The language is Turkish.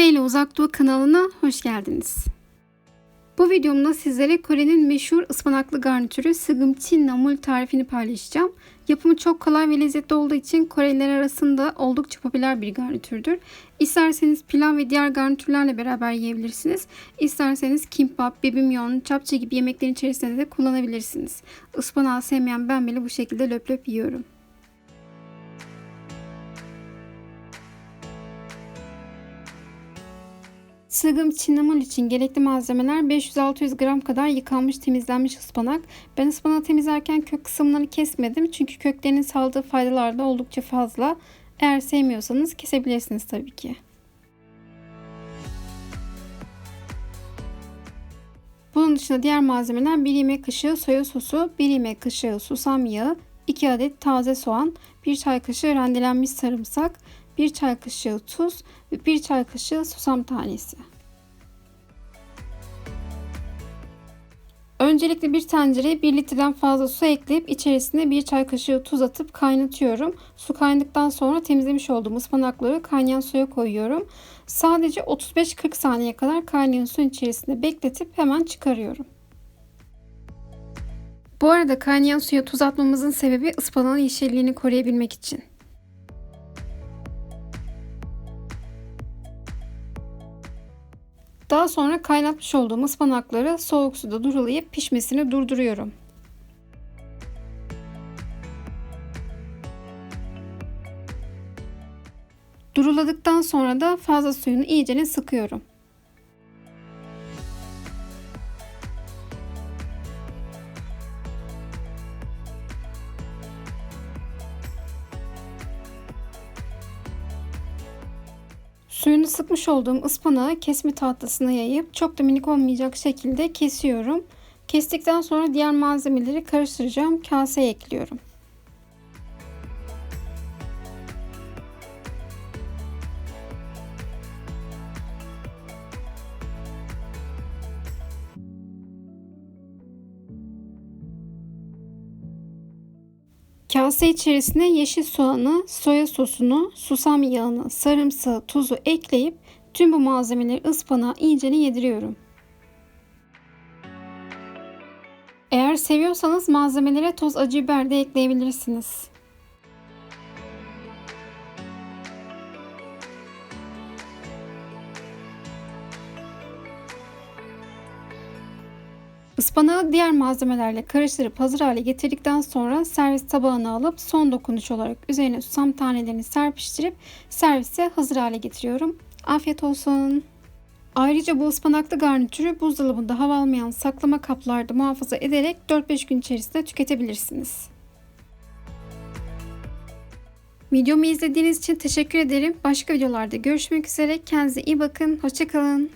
Uzak Doğu kanalına hoş geldiniz. Bu videomda sizlere Kore'nin meşhur ıspanaklı garnitürü sıgımchi namul tarifini paylaşacağım. Yapımı çok kolay ve lezzetli olduğu için Koreliler arasında oldukça popüler bir garnitürdür. İsterseniz pilav ve diğer garnitürlerle beraber yiyebilirsiniz. İsterseniz kimbap, bibimyon, çapçı gibi yemeklerin içerisinde de kullanabilirsiniz. Ispanağı sevmeyen ben bile bu şekilde löp löp yiyorum. Sığım çinamol için gerekli malzemeler 500-600 gram kadar yıkanmış temizlenmiş ıspanak. Ben ıspanağı temizlerken kök kısımlarını kesmedim çünkü köklerinin sağladığı faydalar da oldukça fazla. Eğer sevmiyorsanız kesebilirsiniz tabii ki. Bunun dışında diğer malzemeler 1 yemek kaşığı soya sosu, 1 yemek kaşığı susam yağı, 2 adet taze soğan, 1 çay kaşığı rendelenmiş sarımsak, 1 çay kaşığı tuz ve 1 çay kaşığı susam tanesi. Öncelikle bir tencereye 1 litreden fazla su ekleyip içerisine 1 çay kaşığı tuz atıp kaynatıyorum. Su kaynadıktan sonra temizlemiş olduğum ıspanakları kaynayan suya koyuyorum. Sadece 35-40 saniye kadar kaynayan suyun içerisinde bekletip hemen çıkarıyorum. Bu arada kaynayan suya tuz atmamızın sebebi ıspanağın yeşilliğini koruyabilmek için. Daha sonra kaynatmış olduğum ıspanakları soğuk suda durulayıp pişmesini durduruyorum. Duruladıktan sonra da fazla suyunu iyicene sıkıyorum. Suyunu sıkmış olduğum ıspanağı kesme tahtasına yayıp çok da minik olmayacak şekilde kesiyorum. Kestikten sonra diğer malzemeleri karıştıracağım. Kaseye ekliyorum. Kase içerisine yeşil soğanı, soya sosunu, susam yağını, sarımsağı, tuzu ekleyip tüm bu malzemeleri ıspanağa iyicene yediriyorum. Eğer seviyorsanız malzemelere toz acı biber de ekleyebilirsiniz. Ispanağı diğer malzemelerle karıştırıp hazır hale getirdikten sonra servis tabağına alıp son dokunuş olarak üzerine susam tanelerini serpiştirip servise hazır hale getiriyorum. Afiyet olsun. Ayrıca bu ıspanaklı garnitürü buzdolabında hava almayan saklama kaplarda muhafaza ederek 4-5 gün içerisinde tüketebilirsiniz. Videomu izlediğiniz için teşekkür ederim. Başka videolarda görüşmek üzere. Kendinize iyi bakın. Hoşçakalın.